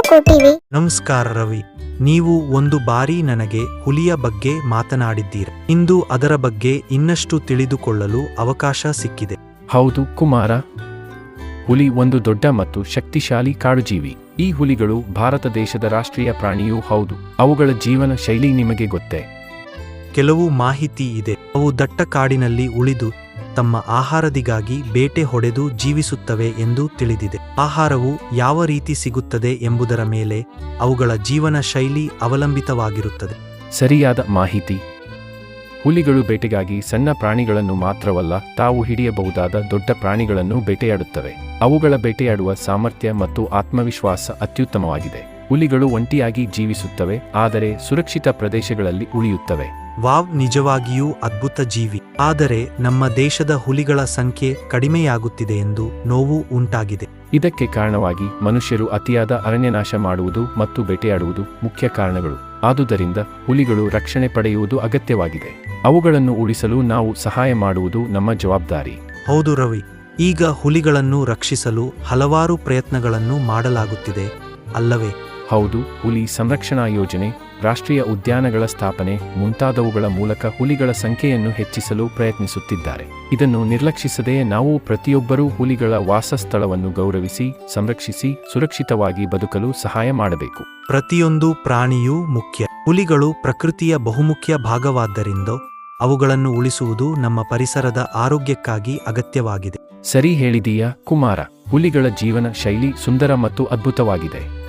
TV. ನಮಸ್ಕಾರ ರವಿ. ನೀವು ಒಂದು ಬಾರಿ ನನಗೆ ಹುಲಿಯ ಬಗ್ಗೆ ಮಾತನಾಡಿದ್ದೀರಿ. ಇಂದು ಅದರ ಬಗ್ಗೆ ಇನ್ನಷ್ಟು ತಿಳಿದುಕೊಳ್ಳಲು ಅವಕಾಶ ಸಿಕ್ಕಿದೆ. ಹೌದು ಕುಮಾರ. ಹುಲಿ ಒಂದು ದೊಡ್ಡ ಮತ್ತು ಶಕ್ತಿಶಾಲಿ ಕಾಡುಜೀವಿ. ಈ ಹುಲಿಗಳು ಭಾರತ ದೇಶದ ರಾಷ್ಟ್ರೀಯ ಪ್ರಾಣಿಯೂ ಹೌದು. ಅವುಗಳ ಜೀವನ ಶೈಲಿ ನಿಮಗೆ ಗೊತ್ತೇ? ಕೆಲವು ಮಾಹಿತಿ ಇದೆ. ಅವು ದಟ್ಟ ಕಾಡಿನಲ್ಲಿ ಉಳಿದು ತಮ್ಮ ಆಹಾರದಿಗಾಗಿ ಬೇಟೆ ಹೊಡೆದು ಜೀವಿಸುತ್ತವೆ ಎಂದು ತಿಳಿದಿದೆ. ಆಹಾರವು ಯಾವ ರೀತಿ ಸಿಗುತ್ತದೆ ಎಂಬುದರ ಮೇಲೆ ಅವುಗಳ ಜೀವನ ಶೈಲಿ ಅವಲಂಬಿತವಾಗಿರುತ್ತದೆ. ಸರಿಯಾದ ಮಾಹಿತಿ. ಹುಲಿಗಳು ಬೇಟೆಗಾಗಿ ಸಣ್ಣ ಪ್ರಾಣಿಗಳನ್ನು ಮಾತ್ರವಲ್ಲ, ತಾವು ಹಿಡಿಯಬಹುದಾದ ದೊಡ್ಡ ಪ್ರಾಣಿಗಳನ್ನು ಬೇಟೆಯಾಡುತ್ತವೆ. ಅವುಗಳ ಬೇಟೆಯಾಡುವ ಸಾಮರ್ಥ್ಯ ಮತ್ತು ಆತ್ಮವಿಶ್ವಾಸ ಅತ್ಯುತ್ತಮವಾಗಿದೆ. ಹುಲಿಗಳು ಒಂಟಿಯಾಗಿ ಜೀವಿಸುತ್ತವೆ, ಆದರೆ ಸುರಕ್ಷಿತ ಪ್ರದೇಶಗಳಲ್ಲಿ ಉಳಿಯುತ್ತವೆ. ವಾವ್ ನಿಜವಾಗಿಯೂ ಅದ್ಭುತ ಜೀವಿ. ಆದರೆ ನಮ್ಮ ದೇಶದ ಹುಲಿಗಳ ಸಂಖ್ಯೆ ಕಡಿಮೆಯಾಗುತ್ತಿದೆ ಎಂದು ನೋವು ಉಂಟಾಗಿದೆ. ಇದಕ್ಕೆ ಕಾರಣವಾಗಿ ಮನುಷ್ಯರು ಅತಿಯಾದ ಅರಣ್ಯನಾಶ ಮಾಡುವುದು ಮತ್ತು ಬೇಟೆಯಾಡುವುದು ಮುಖ್ಯ ಕಾರಣಗಳು. ಆದುದರಿಂದ ಹುಲಿಗಳು ರಕ್ಷಣೆ ಪಡೆಯುವುದು ಅಗತ್ಯವಾಗಿದೆ. ಅವುಗಳನ್ನು ಉಳಿಸಲು ನಾವು ಸಹಾಯ ಮಾಡುವುದು ನಮ್ಮ ಜವಾಬ್ದಾರಿ. ಹೌದು ರವಿ. ಈಗ ಹುಲಿಗಳನ್ನು ರಕ್ಷಿಸಲು ಹಲವಾರು ಪ್ರಯತ್ನಗಳನ್ನು ಮಾಡಲಾಗುತ್ತಿದೆ. ಅಲ್ಲವೇ? ಹೌದು ಹುಲಿ ಸಂರಕ್ಷಣಾ ಯೋಜನೆ ರಾಷ್ಟ್ರೀಯ ಉದ್ಯಾನಗಳ ಸ್ಥಾಪನೆ ಮುಂತಾದವುಗಳ ಮೂಲಕ ಹುಲಿಗಳ ಸಂಖ್ಯೆಯನ್ನು ಹೆಚ್ಚಿಸಲು ಪ್ರಯತ್ನಿಸುತ್ತಿದ್ದಾರೆ. ಇದನ್ನು ನಿರ್ಲಕ್ಷಿಸದೆ ನಾವು ಪ್ರತಿಯೊಬ್ಬರೂ ಹುಲಿಗಳ ವಾಸಸ್ಥಳವನ್ನು ಗೌರವಿಸಿ ಸಂರಕ್ಷಿಸಿ ಸುರಕ್ಷಿತವಾಗಿ ಬದುಕಲು ಸಹಾಯ ಮಾಡಬೇಕು. ಪ್ರತಿಯೊಂದು ಪ್ರಾಣಿಯೂ ಮುಖ್ಯ. ಹುಲಿಗಳು ಪ್ರಕೃತಿಯ ಬಹುಮುಖ್ಯ ಭಾಗವಾದ್ದರಿಂದ ಅವುಗಳನ್ನು ಉಳಿಸುವುದು ನಮ್ಮ ಪರಿಸರದ ಆರೋಗ್ಯಕ್ಕಾಗಿ ಅಗತ್ಯವಾಗಿದೆ. ಸರಿ ಹೇಳಿದೀಯಾ ಕುಮಾರ ಹುಲಿಗಳ ಜೀವನ ಶೈಲಿ ಸುಂದರ ಮತ್ತು ಅದ್ಭುತವಾಗಿದೆ.